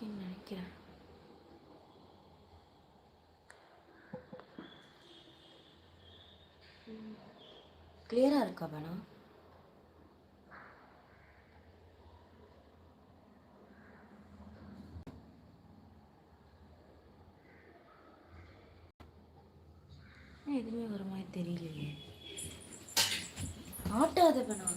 ஓகேன்னு நினைக்கிறேன் கிளியராக இருக்கா வேணா எதுவுமே வர மாதிரி தெரியலையே. ஆட்டாத வேணா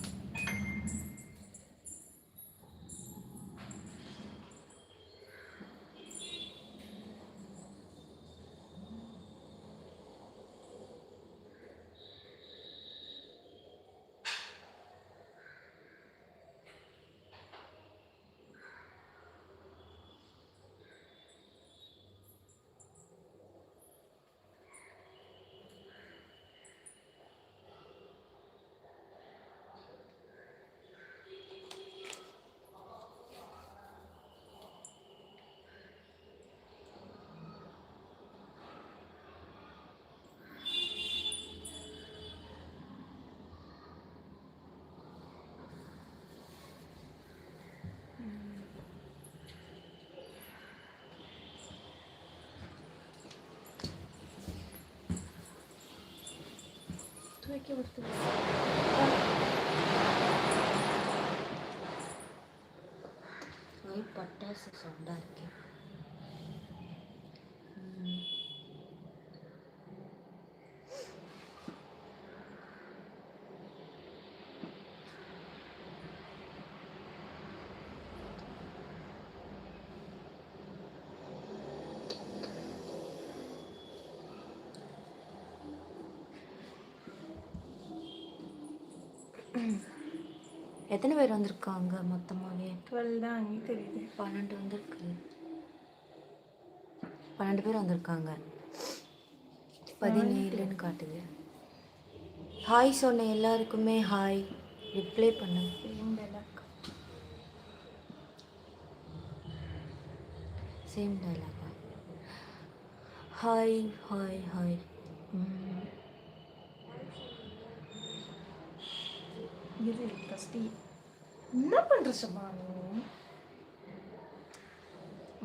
துவைக்க விடுத்து பட்டாசு சவுண்டாக இருக்கேன் ம். எத்தனை பேர் வந்திருக்காங்க மொத்தமாகவே டுவெல் தான் அங்கே தெரியுது. பன்னெண்டு வந்திருக்கு. பன்னெண்டு பேர் வந்திருக்காங்க. பதினேழுன்னு காட்டுது. ஹாய் சொன்ன எல்லாருக்குமே ஹாய் ரிப்ளை பண்ணு. சேம் டைலாக் சேம் டைலாகா ஹாய் ஹாய் ஹாய் ம், இரு ஃபஸ்ட்டு என்ன பண்ணுற சும்மா நீ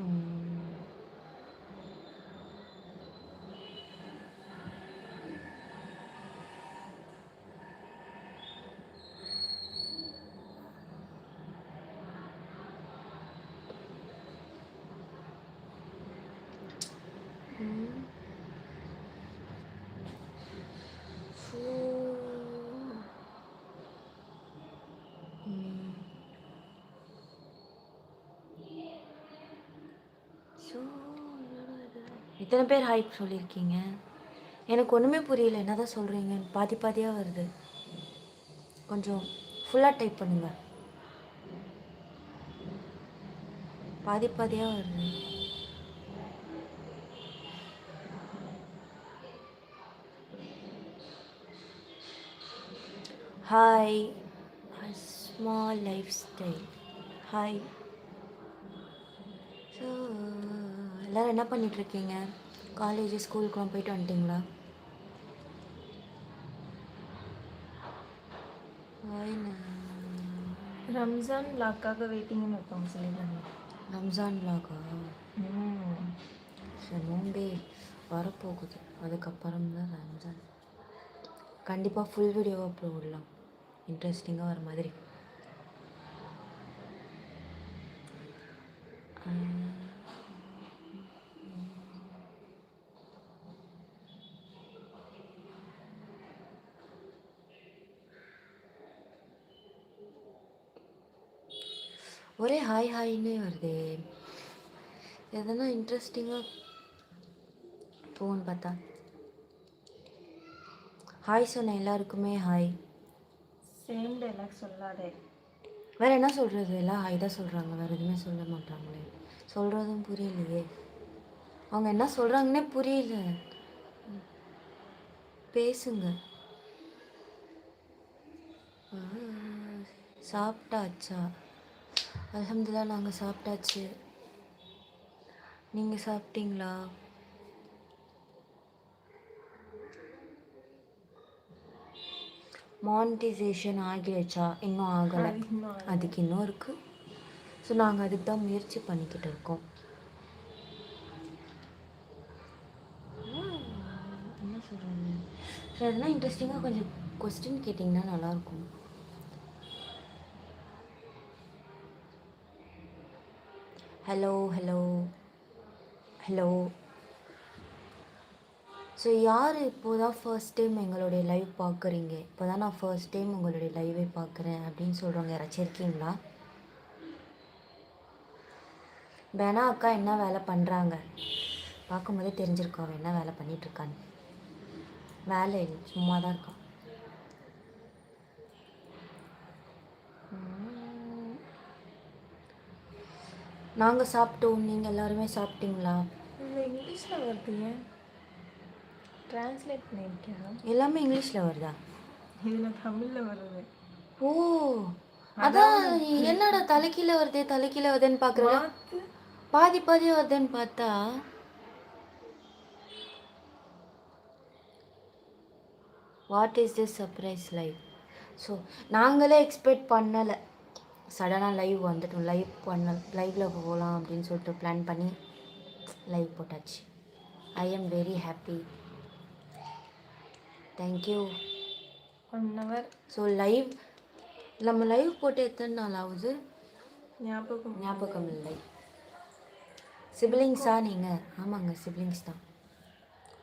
ம். ம். ஃபூ. ம். ஸோ இத்தனை பேர் ஹைப் சொல்லியிருக்கீங்க. எனக்கு ஒன்றுமே புரியல. என்ன தான் சொல்கிறீங்க பாதி பாதியாக வருது. கொஞ்சம் ஃபுல்லாக டைப் பண்ணுங்கள் பாதி பாதியாக வருது. Hi small lifestyle hi எல்லோரும் என்ன பண்ணிட்டு இருக்கீங்க காலேஜ் ஸ்கூலுக்குலாம் போயிட்டு வந்துட்டீங்களா? ரம்ஜான் லாக்காக வெயிட்டிங்னு ஒருத்தவங்க சொல்லியிருந்தாங்க ரம்ஜான் ம். சரி நோம்பே வரப்போகுது. அதுக்கப்புறம் தான் ரம்ஜான். கண்டிப்பாக ஃபுல் வீடியோ அப்லோட் விடலாம் இன்ட்ரெஸ்டிங்காக வர மாதிரி. ஒரே ஹாய் ஹாய்னே வருதே. எதனா இன்ட்ரெஸ்டிங்காக போன்னு பார்த்தா. ஹாய் சொன்ன எல்லாருக்குமே ஹாய் சேம் டைலாக் சொல்லாதே. வேற என்ன சொல்கிறது எல்லாம் ஹாய் தான் சொல்கிறாங்க வேறு எதுவுமே சொல்ல மாட்டாங்களே. சொல்கிறதும் புரியலையே. அவங்க என்ன சொல்கிறாங்கன்னே புரியல. பேசுங்க. சாப்பிட்டாச்சா? அல்ஹம்துலில்லாஹ் நாங்கள் சாப்பிட்டாச்சு. நீங்கள் சாப்பிட்டீங்களா? மானிட்டைசேஷன் ஆகிடுச்சா இன்னும் ஆகலை. அதுக்கு இன்னும் இருக்குது ஸோ நாங்கள் அதுக்கு தான் முயற்சி பண்ணிக்கிட்டு இருக்கோம். என்ன சொல்கிறது ஸோ அதெல்லாம் இன்ட்ரெஸ்டிங்காக கொஞ்சம் கொஸ்டின் கேட்டிங்கன்னா நல்லாயிருக்கும் ஹலோ ஹலோ ஹலோ ஸோ யார் இப்போ தான் ஃபர்ஸ்ட் டைம் எங்களுடைய லைவ் பார்க்குறீங்க? இப்போ தான் நான் ஃபர்ஸ்ட் டைம் உங்களுடைய லைவை பார்க்குறேன் அப்படின்னு சொல்கிறவங்க யாராச்சும் இருக்கீங்களா? வேணா அக்கா என்ன வேலை பண்ணுறாங்க பார்க்கும்போதே தெரிஞ்சிருக்கோம் அவள் என்ன வேலை பண்ணிகிட்ருக்கான்னு வேலை இல்லை சும்மா தான் இருக்கா. நாங்கள் சாப்பிட்டோம் நீங்கள் எல்லாருமே சாப்பிட்டீங்களா? இந்த இங்கிலீஷில் வருது ஏன் ட்ரான்ஸ்லேட் பண்ணியிருக்கேன் எல்லாமே இங்கிலீஷில் வருதா? இதில் தமிழில் வருது. ஓ அதான் என்னடா தலைக்கீழ வருதே தலைக்கீழ வருதுன்னு பார்க்குறேன் பாதி பாதி வருதுன்னு பார்த்தா what is this surprise live so நாங்களே எக்ஸ்பெக்ட் பண்ணலை. சடனாக லைவ் வந்துட்டோம். லைவ் பண்ண லைவில் போகலாம் அப்படின்னு சொல்லிட்டு பிளான் பண்ணி லைவ் போட்டாச்சு. I am very happy thank you one hour so live நம்ம லைவ் போட்டு எத்தனை நாள் ஆகுது? ஞாபகம் ஞாபகம் இல்லை. சிப்ளிங்ஸா நீங்கள் ஆமாங்க சிப்ளிங்ஸ் தான்.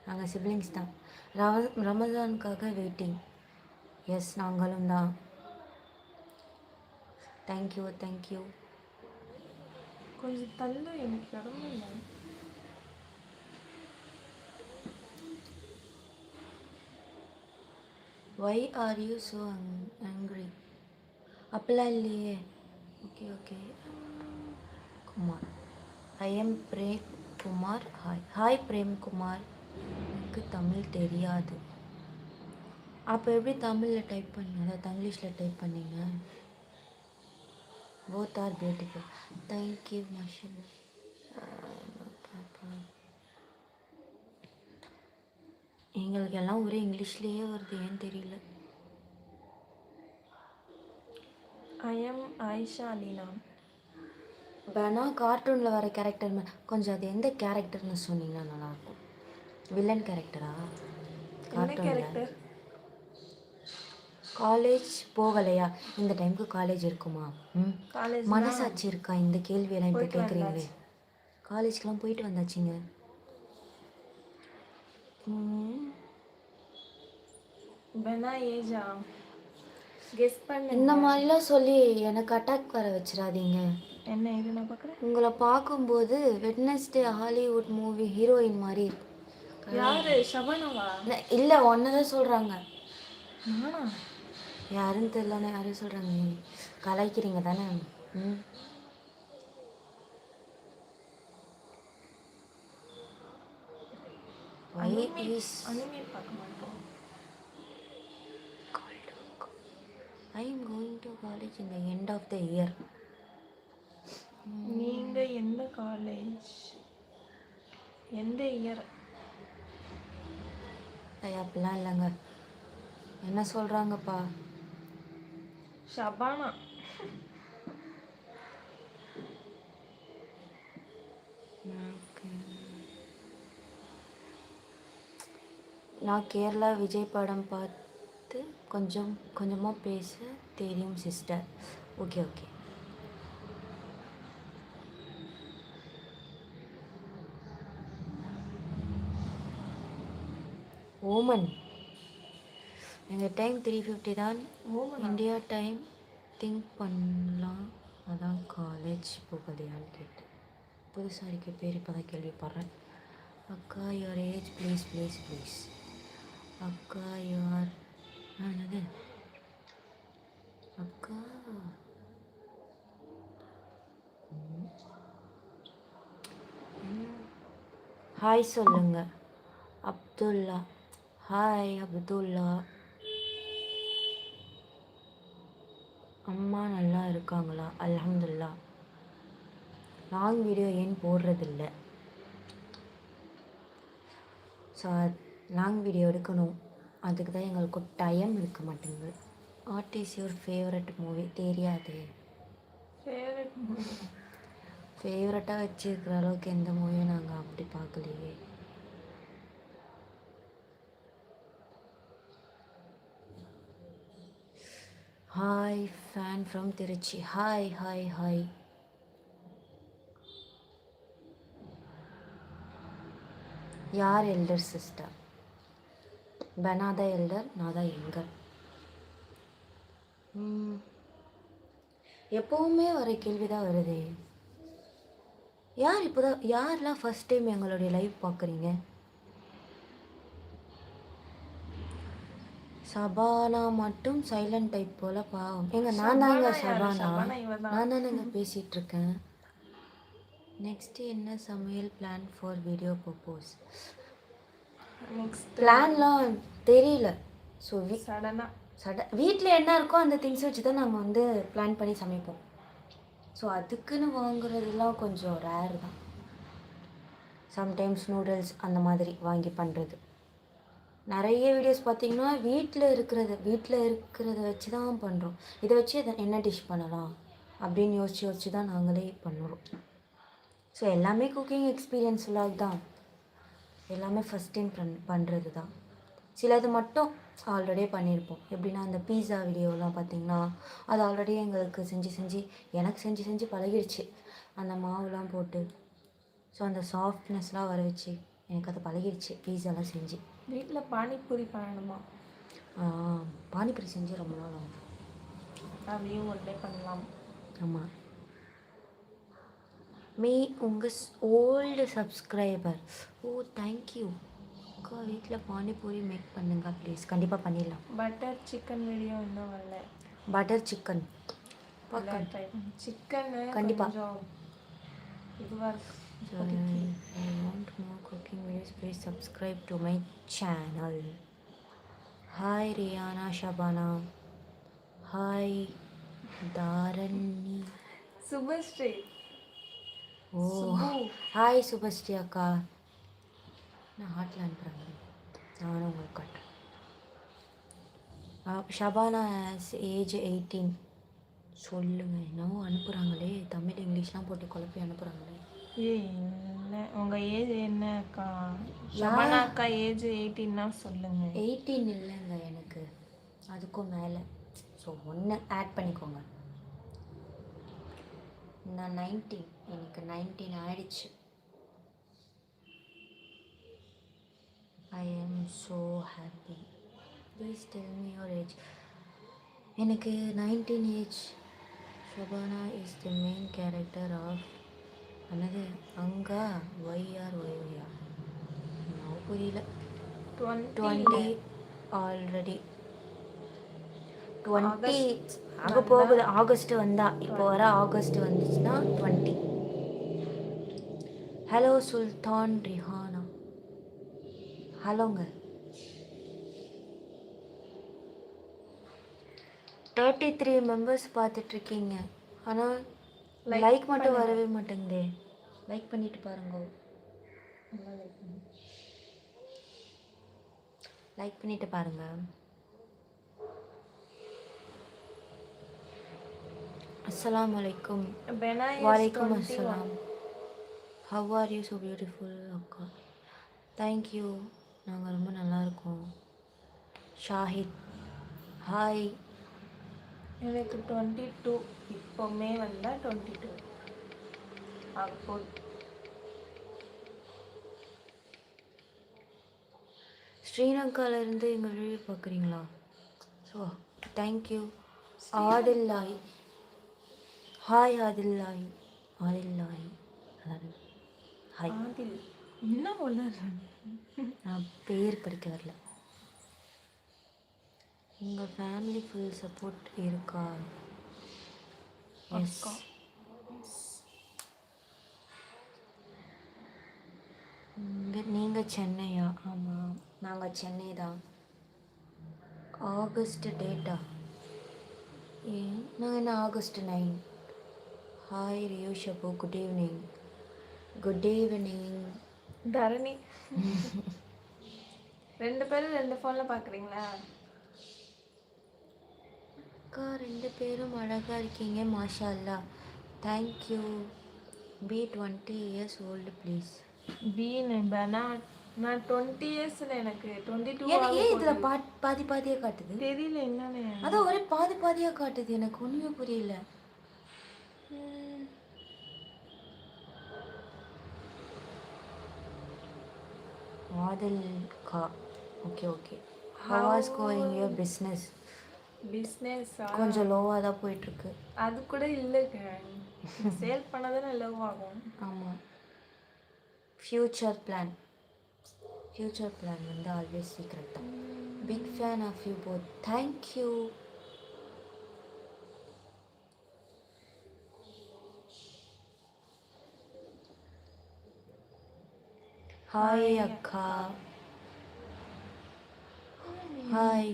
நாங்கள் சிப்ளிங்ஸ் தான். ரம ரமஜானுக்காக வெயிட்டிங் எஸ் நாங்களும் தான். தேங்க்யூ தேங்க்யூ கொஞ்சம் தள்ளு எனக்கு இடம் இல்லை. Why are you so angry அப்படிலாம் இல்லையே. Okay okay Kumar. I am Prem Kumar hi hi Prem Kumar எனக்கு தமிழ் தெரியாது. அப்போ எப்படி தமிழில் டைப் பண்ணீங்க? அதாவது தங்கிலீஷில் டைப் பண்ணீங்க? Both are beautiful thank you Mashal எங்களுக்கு எல்லாம் ஒரே இங்கிலீஷ்லேயே வருது ஏன்னு தெரியல. ஐ எம் ஆயிஷா அலினா வேணா கார்ட்டூனில் வர கேரக்டர் கொஞ்சம் அது எந்த கேரக்டர்னு சொன்னீங்கன்னா நல்லாயிருக்கும் வில்லன் கேரக்டரா என்ன கார்ட்டூனில்? கேரக்டர் காலேஜ் போகலையா? இந்த டைமுக்கு காலேஜ் இருக்குமா? ம். காலேஜ் மனசாட்சி இருக்கா? இந்த கேள்வியெல்லாம் இப்போ கேட்குறீங்களே காலேஜ்க்கெலாம் போயிட்டு வந்தாச்சுங்க. ஏஜா கெஸ் பண்ணு. இந்த மாதிரிலாம் சொல்லி எனக்கு அட்டாக் வர வச்சிடாதீங்க. என்ன இது நான் பார்க்குறேன் உங்களை பார்க்கும்போது வெட்னஸ்டே ஹாலிவுட் மூவி ஹீரோயின் மாதிரி இருக்கு. யாரு? ஷபனாவா? இல்லை ஒன்று தான் சொல்கிறாங்க நானா யாருன்னு தெரியலன்னு யாரும் சொல்கிறாங்க கலாய்க்கிறீங்க தானே? ம். I am going to college in the end of the year. நீங்க எந்த காலேஜ் எந்த இயர் அப்படிலாம் இல்லைங்க. என்ன சொல்கிறாங்கப்பா ஷபானா நான் கேரளா விஜய் படம் பார்த்து கொஞ்சம் கொஞ்சமாக பேச தெரியும் சிஸ்டர் ஓகே ஓகே ஓமன் எங்கள் டைம் த்ரீ ஃபிஃப்டி தான் ஓமனா? இந்தியா டைம் திங்க் பண்ணலாம். அதான் காலேஜ் போகலையான்னு கேட்டேன். புதுசாக இருக்க பேர் இப்போ தான் கேள்விப்படுறேன். அக்கா your age please please please அக்கா யுவர் என்னது? அக்கா. ஹாய் சொல்லுங்க. அப்துல்லா. ஹாய் அப்துல்லா. அம்மா நல்லா இருக்காங்களா? அல்ஹம்துல்லா. லாங் வீடியோ ஏன் போடுறதில்ல? ஸோ லாங் வீடியோ எடுக்கணும். அதுக்கு தான் எங்களுக்கு டைம் இருக்க மாட்டேங்குது. What is your favourite movie தெரியாது. ஃபேவரட் ஃபேவரட்டாக வச்சிருக்கிற அளவுக்கு எந்த மூவியும் நாங்கள் அப்படி பார்க்கலையே. Hi fan from Trichy hi hi hi யார் எல்டர் சிஸ்டர் பெனாத எல்டர் நான் தான் எங்கர் எப்போவுமே வர கேள்வி தான் வருதே. யார் இப்போதான் யாரெலாம் ஃபஸ்ட் டைம் எங்களுடைய லைவ் பார்க்குறீங்க? சபானா மட்டும் சைலண்ட் டைப் போல பாவம். எங்க நான் தாங்க சபானா. நான் தானேங்க பேசிட்டு இருக்கேன் நெக்ஸ்ட் என்ன சமையல் plan for video purpose next பிளான்லாம் தெரியல. ஸோ வீ சடனா சட வீட்டில் என்ன இருக்கோ அந்த திங்ஸ் வச்சு தான் நாங்கள் வந்து பிளான் பண்ணி சமைப்போம். ஸோ அதுக்குன்னு வாங்குறதுலாம் கொஞ்சம் ரேர் தான். சம்டைம்ஸ் நூடுல்ஸ் அந்த மாதிரி வாங்கி பண்ணுறது நிறைய வீடியோஸ் பார்த்தீங்கன்னா வீட்டில் இருக்கிறத வீட்டில் இருக்கிறத வச்சு தான் பண்ணுறோம் இதை வச்சு இதை என்ன டிஷ் பண்ணலாம்? அப்படின்னு யோசிச்சு யோசிச்சு தான் நாங்களே பண்ணுறோம். ஸோ எல்லாமே குக்கிங் எக்ஸ்பீரியன்ஸ் விலாக் தான். எல்லாமே ஃபஸ்ட் டைம் பண் பண்ணுறது தான். சிலது மட்டும் ஆல்ரெடியே பண்ணியிருப்போம் எப்படின்னா அந்த பீஸா வீடியோலாம் பார்த்தீங்கன்னா அது ஆல்ரெடி எங்களுக்கு செஞ்சு செஞ்சு எனக்கு செஞ்சு செஞ்சு பழகிடுச்சு அந்த மாவுலாம் போட்டு ஸோ அந்த சாஃப்ட்னஸ்லாம் வர வச்சு எனக்கு அது பழகிடுச்சு பீஸாலாம் செஞ்சு. வீட்டில் பானிபூரி பண்ணணுமா? பானிபூரி செஞ்சு ரொம்ப நாள் ஆகும் அதையும் ஒரு டே பண்ணலாம். ஆமாம் மீ உங்கள் ஓல்டு சப்ஸ்கிரைபர் ஓ தேங்க்யூ அக்கா வீட்டில் பானிபூரி மேக் பண்ணுங்க ப்ளீஸ் கண்டிப்பாக பண்ணிடலாம். பட்டர் சிக்கன் வீடியோ இன்னும் வரல. பட்டர் சிக்கன் சிக்கன் கண்டிப்பா. கொஞ்சம் இதுவாக இருக்கு. So, I want more cooking videos. Please subscribe to my channel. Hi Rihanna Shabana. Hi Dharani. Subhashree O hi Subashree அக்கா நான் ஹாட்டில் அனுப்புகிறேன் நானும் உங்களுக்கு காட்டுறேன் ஆ, ஷபானா ஏஜ் எயிட்டீன் சொல்லுங்க என்னவோ அனுப்புகிறாங்களே தமிழ் இங்கிலீஷ்லாம் போட்டு குழப்பி அனுப்புகிறாங்களே என்ன? உங்க ஏஜ் என்ன அக்கா? ஷபானா அக்கா ஏஜ் எயிட்டீன்னா சொல்லுங்க. எயிட்டீன் இல்லைங்க எனக்கு. அதுக்கும் மேலே. ஸோ ஒன்று ஆட் பண்ணிக்கோங்க. நான் நைன்டீன் எனக்கு நைன்டீன் ஆயிடுச்சு. I am so happy please tell me your age எனக்கு nineteen age Shabana is the main character of என்னது? அங்கா ஒய்ஆர் ஒய்ஆர் நான் புரியல. டுவெண்ட்டி ஆல்ரெடி டுவெண்ட்டி ஆக போகுது. ஆகஸ்ட் வந்தா. இப்போ வர ஆகஸ்ட் வந்துச்சுன்னா டுவெண்ட்டி ஹலோ சுல்தான் ரிஹானா ஹலோங்க தேர்ட்டி த்ரீ மெம்பர்ஸ் பார்த்துட்ருக்கீங்க ஆனால் லைக் மட்டும் வரவே மாட்டேங்குதே. லைக் பண்ணிட்டு பாருங்க. லைக் பண்ணிட்டு பாருங்க. அஸ்ஸலாமு அலைக்கும் பெனா வலைக்கும் அஸ்ஸலாம் how are you so beautiful அக்கா? தேங்க்யூ நாங்கள் ரொம்ப நல்லா இருக்கோம். ஷாஹித் ஹாய் எனக்கு டுவெண்ட்டி டூ இப்போ மே வந்தால் டுவெண்ட்டி டூ ஆக போகுது ஸ்ரீலங்காலேருந்து எங்கள் வீடியோ பார்க்குறீங்களா ஸோ தேங்க்யூ ஆதில்லாய். ஹாய் ஆதில்லாய். ஆதில்லாய். அதாவது ஹாய் ஆதில். என்ன உளறு நான் பேர் படிக்க வரல. உங்கள் ஃபேமிலி ஃபுல் சப்போர்ட் இருக்கா? எஸ் அக்கா. நீங்கள் சென்னையா? ஆமாம் நாங்கள் சென்னை தான். ஆகஸ்ட் டேட்டா ஏன் நாங்கள் என்ன August nine hi Rio Shabu good evening good evening Dharani. ரெண்டு பேரும் ரெண்டு ஃபோனில் பார்க்குறீங்களா அக்கா ரெண்டு பேரும் அழகாக இருக்கீங்க மாஷா அல்லா thank you be twenty years old please bean பனா நான் டுவெண்ட்டி இயர்ஸில் எனக்கு டுவெண்ட்டி டூ ஏன் இதில் பா பாதி பாதியாக காட்டுது? தெரியல என்னன்னு அதான் ஒரே பாதி பாதியாக காட்டுது எனக்கு ஒன்றுமே புரியல. மாதல் கா okay okay how's going your business business கொஞ்சம் லோவாக தான் போயிட்டுருக்கு. அது கூட இல்லைங்க சேல் பண்ணாதானே லவ் ஆகும். ஆமாம் ஃப்யூச்சர் பிளான் ஃப்யூச்சர் பிளான் வந்து ஆல்வேஸ் சீக்ரெட் தான். Big fan of you both thank you hi அக்கா. ஹாய்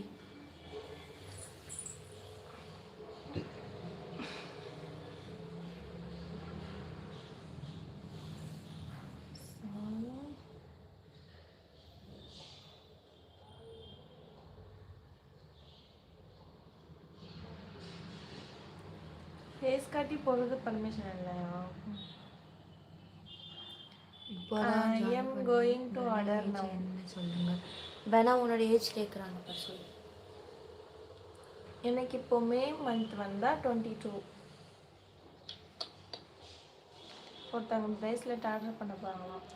ஃபேஸ் காட்டி போகிறது பர்மிஷன் இல்லையா வேணா order age now. என்ன சொல்லுங்க வேணா உன்னோட ஏஜ் கேட்குறாங்க பார் சொல்லு. எனக்கு இப்போ மே மந்த் வந்தால் டுவெண்ட்டி டூ ஒருத்தவங்க ப்ரேஸ்லெட் ஆர்டர் பண்ண போகிறாங்களாம்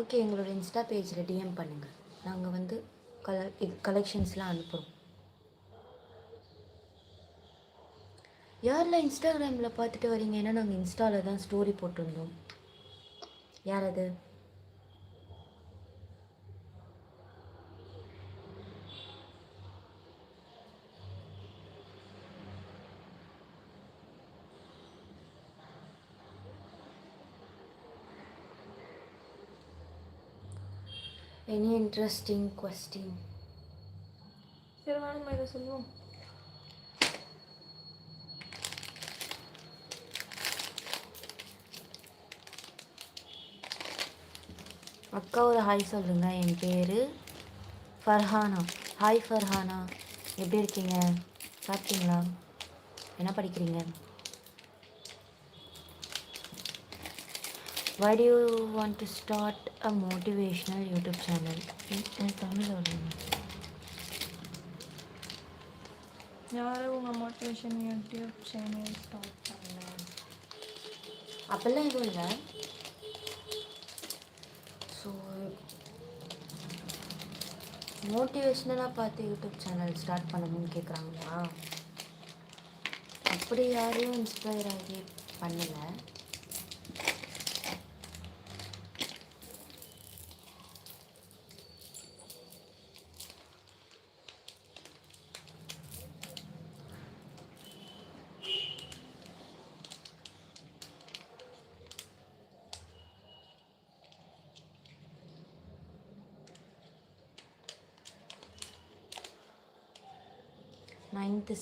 ஓகே எங்களோட இன்ஸ்டா பேஜில் டிஎம் பண்ணுங்கள் நாங்கள் வந்து கல கலெக்ஷன்ஸ்லாம் அனுப்புகிறோம் யாரெல்லாம் இன்ஸ்டாகிராமில் பார்த்துட்டு வரீங்க? ஏன்னா நாங்கள் இன்ஸ்டாவில் தான் ஸ்டோரி போட்டிருந்தோம். யார் அது எனி இன்ட்ரெஸ்டிங் கொஸ்டின் சரி வேணும் இதை சொல்லுவோம். அக்கா ஒரு ஹாய் சொல்லுங்க என் பேர் ஃபர்ஹானா. ஹாய் ஃபர்ஹானா. எப்படி இருக்கீங்க? சாப்பிட்டீங்களா? என்ன படிக்கிறீங்க? Why do you want to start a motivational YouTube channel எனக்கு தமிழ் யாரும் உங்கள் மோட்டிவேஷன் யூடியூப் சேனல் ஸ்டார்ட் பண்ணல அப்போல்லாம் எதுவும் இல்லை ஸோ மோட்டிவேஷ்னலாக பார்த்து யூடியூப் சேனல் ஸ்டார்ட் பண்ணணும்னு கேட்குறாங்களா அப்படி யாரையும் இன்ஸ்பயர் ஆகி பண்ணலை.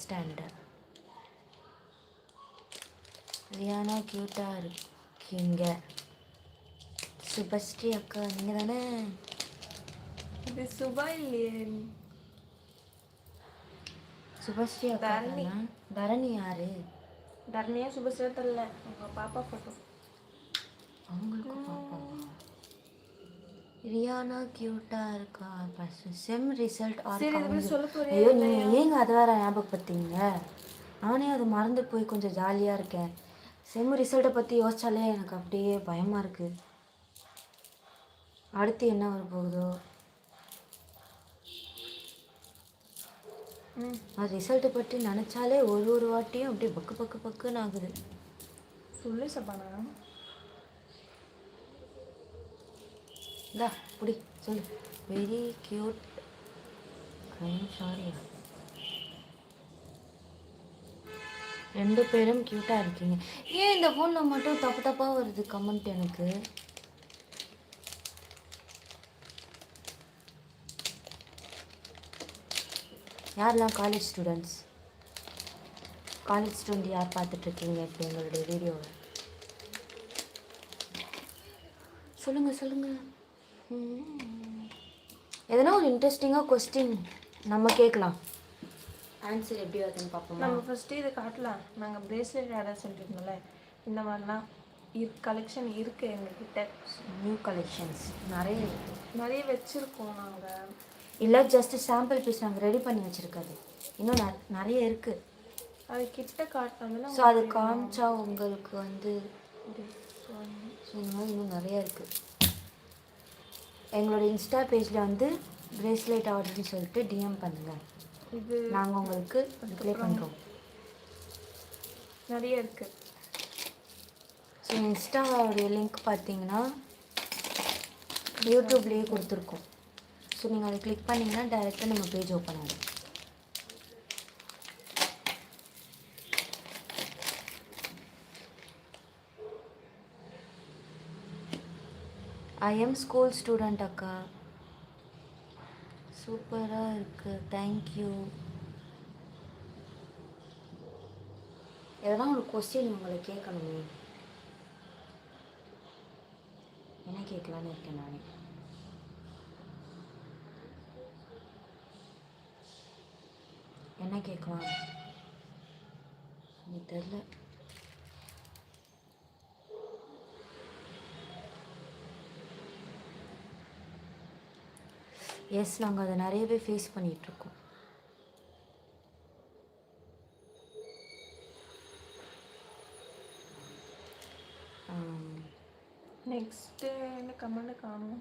ஸ்டாண்டர்ட் ரியானா க்யூட்டாக இருக்கீங்க. சுபஸ்ரீ அக்கா நீங்கள் தானே? இது சுபா இல்லையே. சுபஸ்ரீ அக்கா தரணி. தரணி யாரு? தரணியா சுபஸ்ரீ தெரில உங்கள் பாப்பா ஃபோட்டோ அவங்களுக்கு பாப்பாவா ரியானா க்யூட்டாக இருக்கா? செம் ரிசல்ட் ஐயோ நீங்கள் ஏங்க அது வேற ஞாபகப்படுத்தீங்க நானே அது மறந்து போய் கொஞ்சம் ஜாலியாக இருக்கேன். செம் ரிசல்ட்டை பற்றி யோசிச்சாலே எனக்கு அப்படியே பயமாக இருக்குது அடுத்து என்ன வர போகுதோ? அது ரிசல்ட்டை பற்றி நினச்சாலே ஒரு ஒரு வாட்டியும் அப்படியே பக்கு பக்கு பக்குன்னு ஆகுது. சொல்லு சபானா. இந்தா புடி சொல்லு. வெரி க்யூட் ஐம் சாரி ரெண்டு பேரும் க்யூட்டாக இருக்கீங்க. ஏன் இந்த ஃபோனில் மட்டும் தப்பு தப்பாக வருது கமெண்ட் எனக்கு? யாரெல்லாம் காலேஜ் ஸ்டூடெண்ட்ஸ் காலேஜ் ஸ்டூடெண்ட் யார் பார்த்துட்ருக்கீங்க இப்போ எங்களுடைய வீடியோவை சொல்லுங்கள் சொல்லுங்கள் எதனா ஒரு இன்ட்ரெஸ்டிங்காக கொஸ்டின் நம்ம கேட்கலாம். ஆன்சர் எப்படி வருதுன்னு பார்ப்போமா? நம்ம ஃபஸ்ட்டு இதை காட்டலாம். நாங்கள் பிரேஸ்லெட் ஆர்டர் சொல்லியிருந்தோம்ல இந்த மாதிரிலாம் இரு கலெக்ஷன் இருக்குது எங்ககிட்ட. நியூ கலெக்ஷன்ஸ் நிறைய இருக்கு. நிறைய வச்சுருக்கோம் நாங்கள் இல்லை ஜஸ்ட் சாம்பிள் பீஸ் நாங்கள் ரெடி பண்ணி வச்சுருக்காது இன்னும் நெ- நிறைய இருக்குது அது கிட்ட காட்டினதுல ஸோ அது காமிச்சா உங்களுக்கு வந்து ஸோ இந்த மாதிரி இன்னும் நிறைய இருக்குது எங்களோட இன்ஸ்டா பேஜில் வந்து பிரேஸ்லெட் ஆர்டர்னு சொல்லிட்டு டிஎம் பண்ணுங்கள் இது நாங்கள் உங்களுக்கு ரிப்ளை பண்ணுறோம் நிறைய இருக்குது ஸோ இன்ஸ்டாவோடைய லிங்க் பார்த்தீங்கன்னா யூடியூப்லேயே கொடுத்துருக்கோம். ஸோ நீங்கள் அதை கிளிக் பண்ணிங்கன்னா டேரெக்டாக நம்ம பேஜ் ஓப்பன் ஆகும் ஐ எம் ஸ்கூல் ஸ்டூடெண்ட் அக்கா. சூப்பராக இருக்குது தேங்க்யூ எதனா ஒரு கொஸ்டின் உங்களை கேட்கணுமே? என்ன கேட்கலான்னு இருக்கேன் நானே. என்ன கேட்கலாம்? எனக்கு தெரில எஸ் நாங்கள் அதை நிறையவே ஃபேஸ் பண்ணிகிட்ருக்கோம் நெக்ஸ்ட்டு என்ன கமெண்ட் காணும்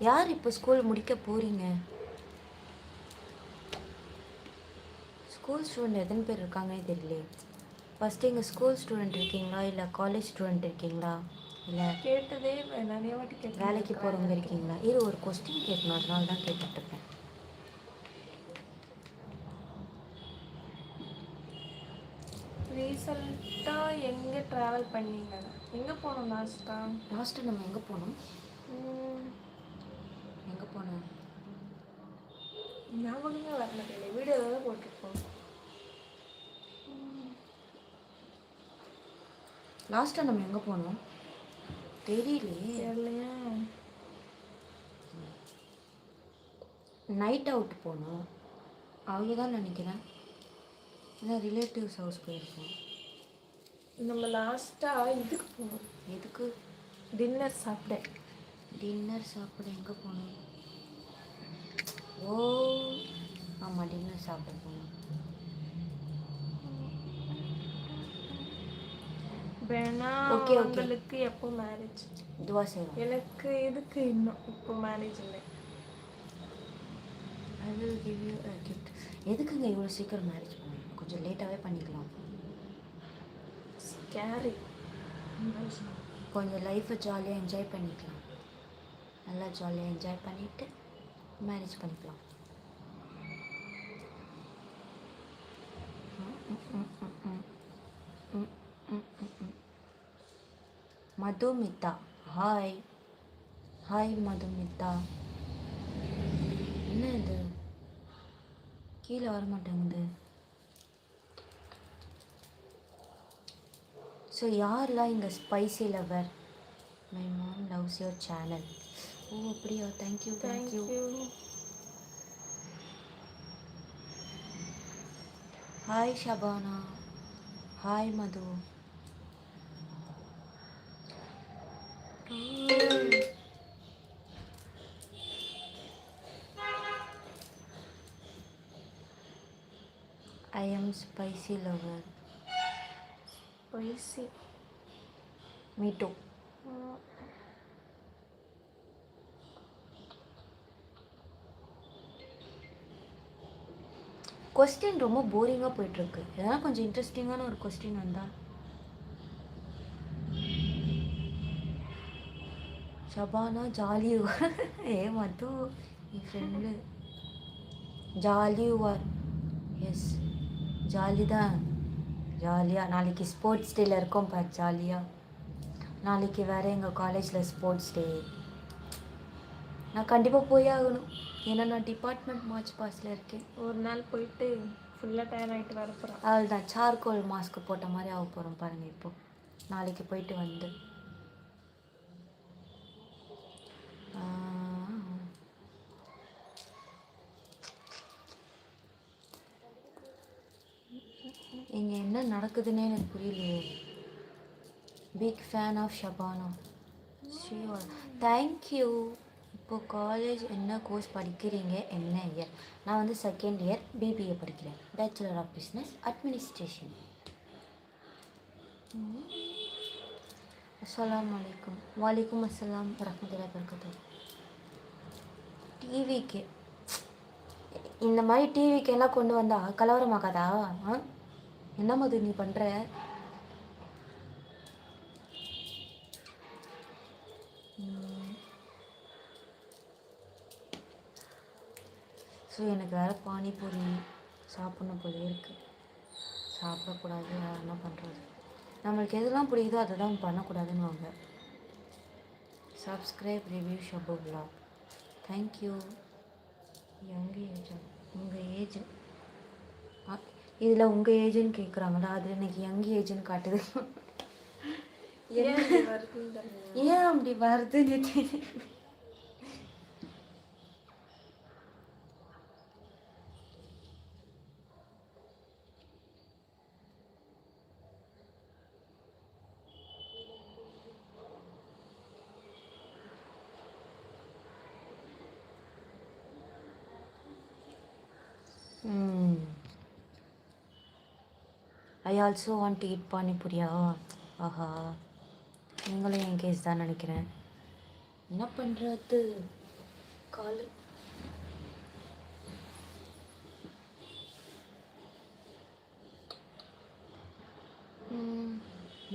யார் இப்போ ஸ்கூல் முடிக்க போகிறீங்க ஸ்கூல் ஸ்டூடெண்ட் எத்தனை பேர் இருக்காங்கன்னே தெரியலையே. ஃபஸ்ட்டு எங்கள் ஸ்கூல் ஸ்டூடெண்ட் இருக்கீங்களா? இல்லை காலேஜ் ஸ்டூடெண்ட் இருக்கீங்களா? இல்லை கேட்டதே நிறைய வாட்டி கேட்டேன் வேலைக்கு போகிறவங்க இருக்கீங்களா? இது ஒரு கொஸ்டின் கேட்கணும் அதனால தான் கேட்டுட்ருக்கேன் ரீசெண்டாக எங்கே ட்ராவல் பண்ணீங்க? எங்கே போனோம் லாஸ்ட்டாக லாஸ்ட்டு நம்ம எங்கே போனோம்? எங்கே போனோம்? ஞாபகமே வர மாட்டேங்குது வீடியோ தான் போட்டிருக்கோம். லாஸ்ட்டாக நம்ம எங்கே போனோம்? தெரியலையே. தெரியலையா. நைட் அவுட் போனோம். அவங்க தான் நினைக்கிறேன். இல்லை ரிலேட்டிவ்ஸ் ஹவுஸ் போயிருக்கோம். நம்ம லாஸ்ட்டாக இதுக்கு போனோம். எதுக்கு? டின்னர் சாப்பிட. டின்னர் சாப்பிட எங்கே போனோம்? ஓ ஆமாம் டின்னர் சாப்பிட போனோம். வேணா okay. உங்களுக்கு எப்போ மேரேஜ் இதுவா செய்வோம் எனக்கு எதுக்கு இன்னும் இப்போ மேரேஜ் இல்லை. I will give you a gift எதுக்குங்க இவ்வளோ சீக்கிரம் மேரேஜ் பண்ணுங்க கொஞ்சம் லேட்டாகவே பண்ணிக்கலாம். ஸ்கேரி கொஞ்சம் லைஃப்பை ஜாலியாக என்ஜாய் பண்ணிக்கலாம். நல்லா ஜாலியாக என்ஜாய் பண்ணிவிட்டு மேரேஜ் பண்ணிக்கலாம் ம், ம், ம், ம், ம். ம், ம், ம், ம். மதுமிதா. Hi hi Madhumitha. என்ன இது? கீழே வர மாட்டேங்குது ஸோ யாரெல்லாம் இங்கே spicy lover my mom loves your channel ஓ அப்படியா? Thank you thank you hi Shabana hi Madhu I am spicy lover spicy me too question ரொம்ப போரிங்காக போயிட்டுருக்கு. எதனா கொஞ்சம் இன்ட்ரெஸ்டிங்கான ஒரு கொஸ்டின் வந்தா. ஷபானா ஜாலி ஏ மது என் friend jolly your yes jolly தான். ஜாலியாக நாளைக்கு ஸ்போர்ட்ஸ் டேல இருக்கோம் பா ஜாலியாக நாளைக்கு வேறு எங்கள் காலேஜில் ஸ்போர்ட்ஸ் டே நான் கண்டிப்பாக போய் ஆகணும். ஏன்னா நான் டிபார்ட்மெண்ட் மார்ச் பாஸில் இருக்கேன். ஒரு நாள் போயிட்டு ஃபுல்லாக டயர் ஆகிட்டு வர போகிறோம் அவள் தான் சார்கோல் மாஸ்க் போட்ட மாதிரி ஆக போகிறோம் பாருங்கள் இப்போ. நாளைக்கு போயிட்டு வந்து. இங்கே என்ன நடக்குதுன்னே எனக்கு புரியலையே. பிக் ஃபேன் ஆஃப் ஷபானா ஸ்ரீவா தேங்க்யூ இப்போ காலேஜ் என்ன கோர்ஸ் படிக்கிறீங்க என்ன இயர் நான் வந்து செகண்ட் இயர் பிபிஏ படிக்கிறேன். பேச்சுலர் ஆஃப் பிஸ்னஸ் அட்மினிஸ்ட்ரேஷன் அஸ்ஸலாமு அலைக்கும் வலைக்கும் அஸ்ஸலாம் வரமத்துல்லாஹி வபரகாத்துஹு டிவிக்கு இந்த மாதிரி டிவிக்கு எல்லாம் கொண்டு வந்தா கலவரமாகாதா? என்ன மது நீ பண்ணுற ஸோ எனக்கு வேறு பானிபூரி சாப்பிட்ணும் போதே இருக்குது சாப்பிடக்கூடாது வேறு என்ன பண்ணுறது நம்மளுக்கு எதெல்லாம் பிடிக்குதோ அதை தான் பண்ணக்கூடாதுன்னு வாங்க subscribe review Shabu vlog thank you young age உங்கள் ஏஜ் இதில் உங்கள் ஏஜுன்னு கேட்குறாங்களா அதில் எனக்கு யங் ஏஜுன்னு காட்டுது. ஏன் அப்படி வருதுன்னு தெரியல. ஆல்சோ வாண்ட் eat பானிபூரியா ஆஹா. நீங்களும் என் கேஸ் தான் நினைக்கிறேன். என்ன பண்ணுறது கால்.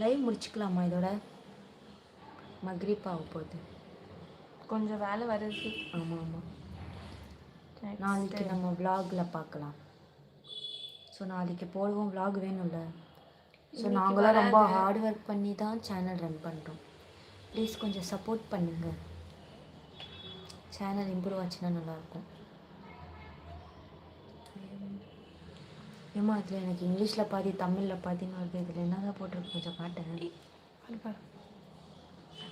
லைவ் முடிச்சுக்கலாமா இதோட? மக்ரிப் ஆக போகுது. கொஞ்சம் வேலை வருது ஆமாம் ஆமாம் நாளைக்கு நம்ம vlogல பார்க்கலாம். ஸோ நாளைக்கு போடுவோம் vlog வேணும்ல. ஸோ நாங்களும் ரொம்ப ஹார்ட் ஒர்க் பண்ணி தான் சேனல் ரன் பண்ணுறோம் ப்ளீஸ் கொஞ்சம் சப்போர்ட் பண்ணுங்க. சேனல் இம்ப்ரூவ் ஆச்சுன்னா நல்லாயிருக்கும். ஏமா இதில் எனக்கு இங்கிலீஷில் பாதி தமிழில் பாதின்னு வருது இதில் என்னதான் போட்டிருக்கு கொஞ்சம் காட்டுங்க.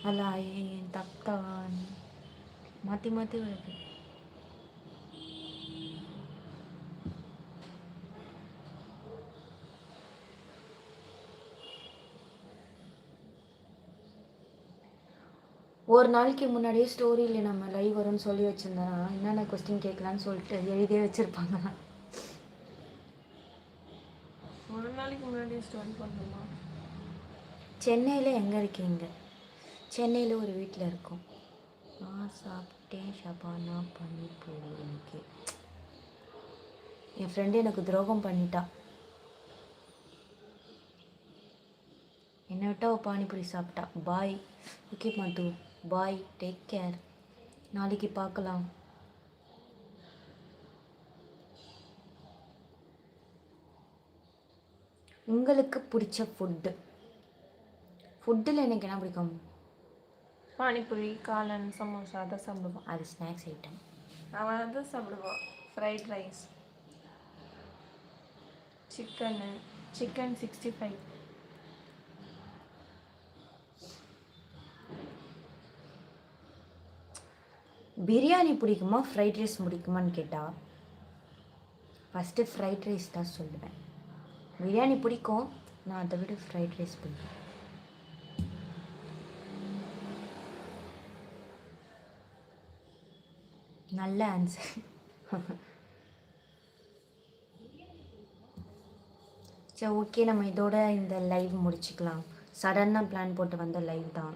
அல்ல ஐயன் தப்தான் மாற்றி மாற்றி வருது ஒரு நாளைக்கு முன்னாடியே ஸ்டோரியில் நம்ம லைவ் வரும்னு சொல்லி வச்சுருந்தேன்னா என்னென்ன கொஸ்டின் கேட்கலான்னு சொல்லிட்டு எழுதியே வச்சுருப்பாங்க ஒரு நாளைக்கு முன்னாடியே ஸ்டார்ட் பண்ணணுமா? சென்னையில் எங்கே இருக்கீங்க? சென்னையில் ஒரு வீட்டில் இருக்கோம். நான் சாப்பிட்டேன் ஷபானா பானிபூரி இன்னைக்கு என் ஃப்ரெண்டு எனக்கு துரோகம் பண்ணிட்டா. என்னை விட்டா அவள் பானிபூரி சாப்பிட்டா. Bye okay Madhu bye take care நாளைக்கு பார்க்கலாம். உங்களுக்கு பிடிச்ச ஃபுட்டு ஃபுட்டில் எனக்கு என்ன பிடிக்கும்? பானிபூரி காளான் சமோசா அதை சாப்பிடுவான் அது ஸ்நாக்ஸ் ஐட்டம் அவன் அதை சாப்பிடுவான் fried rice chicken chicken sixty five biryani பிடிக்குமா ஃப்ரைட் ரைஸ் பிடிக்குமான்னு கேட்டால் ஃபஸ்ட்டு ஃப்ரைட் ரைஸ் தான் சொல்லுவேன். பிரியாணி பிடிக்கும் நான் அதை விட ஃப்ரைட் ரைஸ் பிடிக்கும் நல்ல ஆன்சர் சரி ஓகே நம்ம இதோட இந்த லைவ் முடிச்சுக்கலாம். சடனாக பிளான் போட்டு வந்த லைவ் தான்.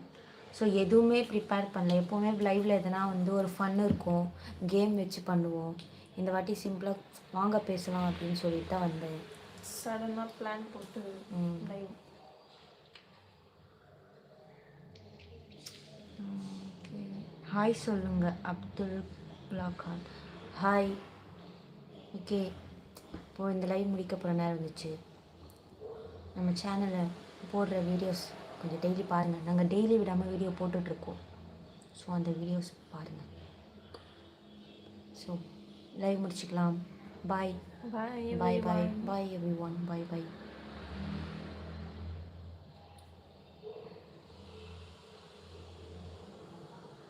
ஸோ எதுவுமே ப்ரிப்பேர் பண்ணல. எப்போவுமே லைவில் எதனா வந்து ஒரு ஃபன் இருக்கும். கேம் வச்சு பண்ணுவோம். இந்த வாட்டி சிம்பிளாக வாங்க பேசலாம் அப்படின்னு சொல்லிட்டு தான் வந்தேன். சடனாக பிளான் போட்டு. லைவ் ஹாய் சொல்லுங்க அப்துல் கான் ஹாய் ஓகே. இப்போது இந்த லைவ் முடிக்க போகிற நேரம் வந்துச்சு. நம்ம சேனலில் போடுற வீடியோஸ் கொஞ்சம் டெய்லி பாருங்கள் நாங்கள் டெய்லி விடாமல் வீடியோ போட்டுட்ருக்கோம். ஸோ அந்த வீடியோஸ் பாருங்கள் ஸோ லைவ் முடிச்சுக்கலாம். பாய் பாய் பாய் பாய் பாய் எவ்ரி ஒன் பாய் பாய்